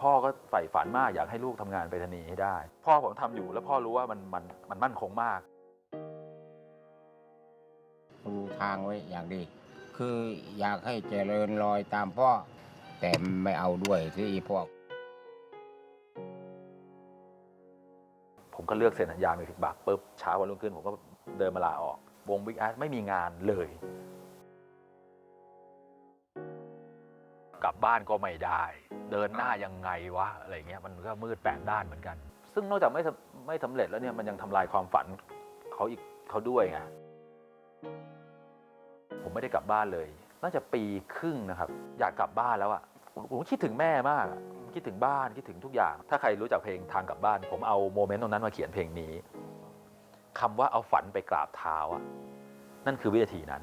พ่อก็ใฝ่ฝันมากอยากให้ลูกทำงานไปรษณีย์ให้ได้ พ่อผมทำอยู่แล้วพ่อรู้ว่ามันมันมันมั่นคงมากดูทางไว้อย่างดี คืออยากให้เจริญรอยตามพ่อ แต่ไม่เอาด้วยที่พวกผมก็เลือกเซ็นสัญญามิวสิกบักปุ๊บเช้าวันรุ่งขึ้นผมก็เดินมาลาออก วงบิ๊กแอไม่มีงานเลย กลับบ้านก็ไม่ได้ เดินหน้ายังไงวะอะไรเงี้ยมันก็มืดแปดด้านเหมือนกัน ซึ่งนอกจากไม่ไม่สำเร็จแล้วเนี่ยมันยังทำลายความฝันเขาอีกเขาด้วยไงผมไม่ได้กลับบ้านเลย น่าจะปีครึ่งนะครับ อยากกลับบ้านแล้วอะผมคิดถึงแม่มากคิดถึงบ้านคิดถึงทุกอย่าง ถ้าใครรู้จักเพลงทางกลับบ้าน ผมเอาโมเมนต์ตรงนั้นมาเขียนเพลงนี้คำว่าเอาฝันไปกราบเท้าอะนั่นคือวินาทีนั้น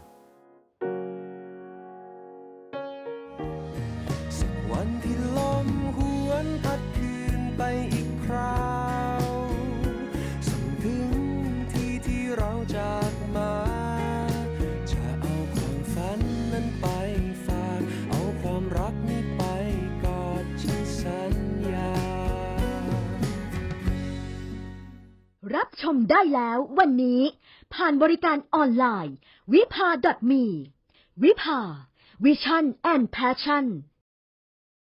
รับชมได้แล้ววันนี้ ผ่านบริการออนไลน์ วิภา .me วิภา Vision and Passion